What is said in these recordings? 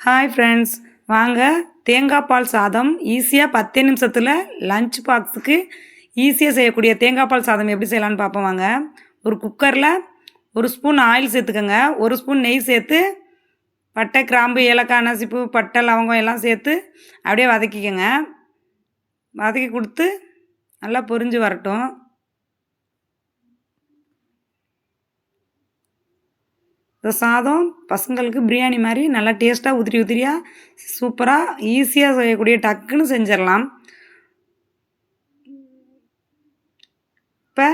Hi friends வாங்க தேங்காய் பால் சாதம் ஈஸியாக பத்தே நிமிஷத்தில் லஞ்ச் பாக்ஸுக்கு ஈஸியாக செய்யக்கூடிய தேங்காய் பால் சாதம் எப்படி செய்யலான்னு பார்ப்போம் வாங்க. ஒரு குக்கரில் ஒரு ஸ்பூன் ஆயில் சேர்த்துக்கோங்க. ஒரு ஸ்பூன் நெய் சேர்த்து பட்டை கிராம்பு ஏலக்காய் நசிப்பு பட்டை லவங்கம் எல்லாம் சேர்த்து அப்படியே வதக்கிக்கோங்க. வதக்கி கொடுத்து நல்லா பொரிஞ்சு வரட்டும். இந்த சாதம் பசங்களுக்கு பிரியாணி மாதிரி நல்லா டேஸ்ட்டாக உதிரி உதிரியாக சூப்பராக ஈஸியாக செய்யக்கூடிய டக்குன்னு செஞ்சிடலாம். இப்போ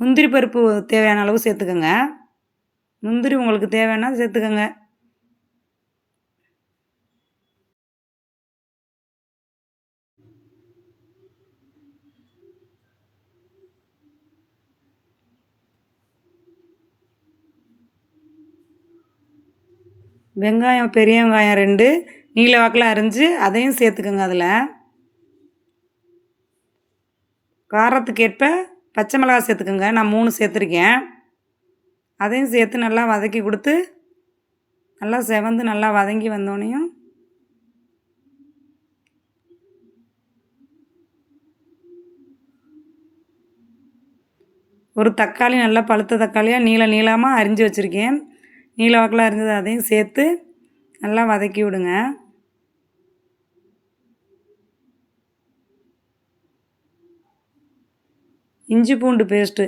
முந்திரி பருப்பு தேவையான அளவு சேர்த்துக்கோங்க. முந்திரி உங்களுக்கு தேவைன்னா சேர்த்துக்கோங்க. வெங்காயம் பெரிய வெங்காயம் ரெண்டு நீல வாக்கில் அரிஞ்சு அதையும் சேர்த்துக்கோங்க அதில். காரத்துக்கு ஏற்ப பச்சை மிளகா சேர்த்துக்கோங்க. நான் மூணு சேர்த்துருக்கேன். அதையும் சேர்த்து நல்லா வதக்கி கொடுத்து நல்லா செவந்து நல்லா வதங்கி வந்தோடனையும் ஒரு தக்காளி நல்லா பழுத்த தக்காளியாக நீள நீளமாக அரிஞ்சு வச்சுருக்கேன். நீல வாக்கில் இருந்தது அதையும் சேர்த்து நல்லா வதக்கி விடுங்க. இஞ்சி பூண்டு பேஸ்ட்டு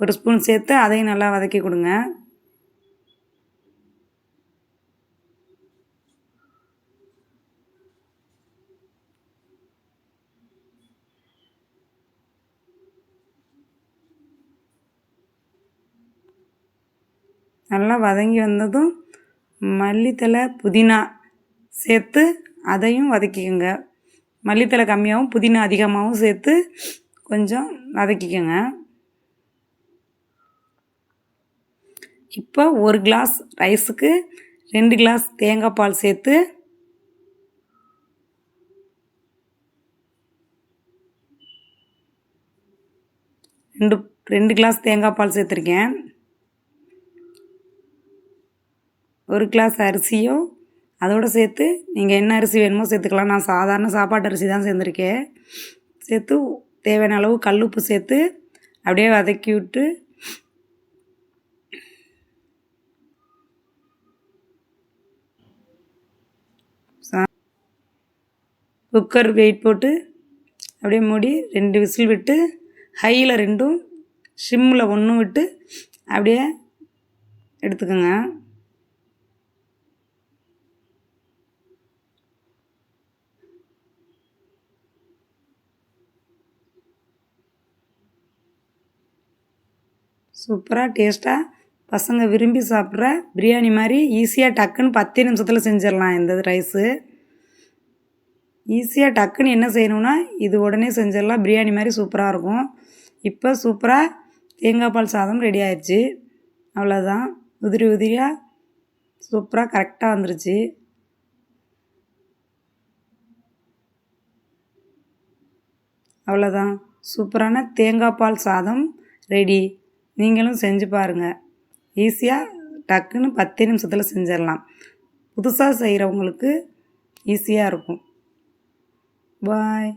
ஒரு ஸ்பூன் சேர்த்து அதையும் நல்லா வதக்கி கொடுங்க. நல்லா வதங்கி வந்ததும் மல்லித்தலை புதினா சேர்த்து அதையும் வதக்கிக்கோங்க. மல்லித்தலை கம்மியாகவும் புதினா அதிகமாகவும் சேர்த்து கொஞ்சம் வதக்கிக்கோங்க. இப்போ ஒரு கிளாஸ் ரைஸுக்கு ரெண்டு கிளாஸ் தேங்காய் பால் சேர்த்து ரெண்டு ரெண்டு கிளாஸ் தேங்காய் பால் சேர்த்துருக்கேன். ஒரு கிளாஸ் அரிசியும் அதோடு சேர்த்து நீங்கள் என்ன அரிசி வேணுமோ சேர்த்துக்கலாம். நான் சாதாரண சாப்பாட்டு அரிசி தான் சேர்ந்துருக்கேன். சேர்த்து தேவையான அளவு கல் உப்பு சேர்த்து அப்படியே வதக்கி விட்டு குக்கர் வெயிட் போட்டு அப்படியே மூடி ரெண்டு விசில் விட்டு ஹையில் ரெண்டும் ஷிம்மில் ஒன்றும் விட்டு அப்படியே எடுத்துக்கோங்க. சூப்பராக டேஸ்ட்டாக பசங்க விரும்பி சாப்பிட்ற பிரியாணி மாதிரி ஈஸியாக டக்குன்னு பத்து நிமிஷத்தில் செஞ்சிடலாம் இந்த ரைஸு. ஈஸியாக டக்குன்னு என்ன செய்யணும்னா இது உடனே செஞ்சிடலாம். பிரியாணி மாதிரி சூப்பராக இருக்கும். இப்போ சூப்பராக தேங்காய் பால் சாதம் ரெடி ஆயிடுச்சு அவ்வளோதான் உதிரி உதிரியாக சூப்பராக கரெக்டாக வந்துருச்சு. அவ்வளோதான் சூப்பரான தேங்காய் பால் சாதம் ரெடி நீங்களும் செஞ்சு பாருங்கள் ஈஸியாக டக்குன்னு பத்து நிமிஷத்தில் செஞ்சிடலாம். புதுசாக செய்கிறவங்களுக்கு ஈஸியாக இருக்கும். பாய்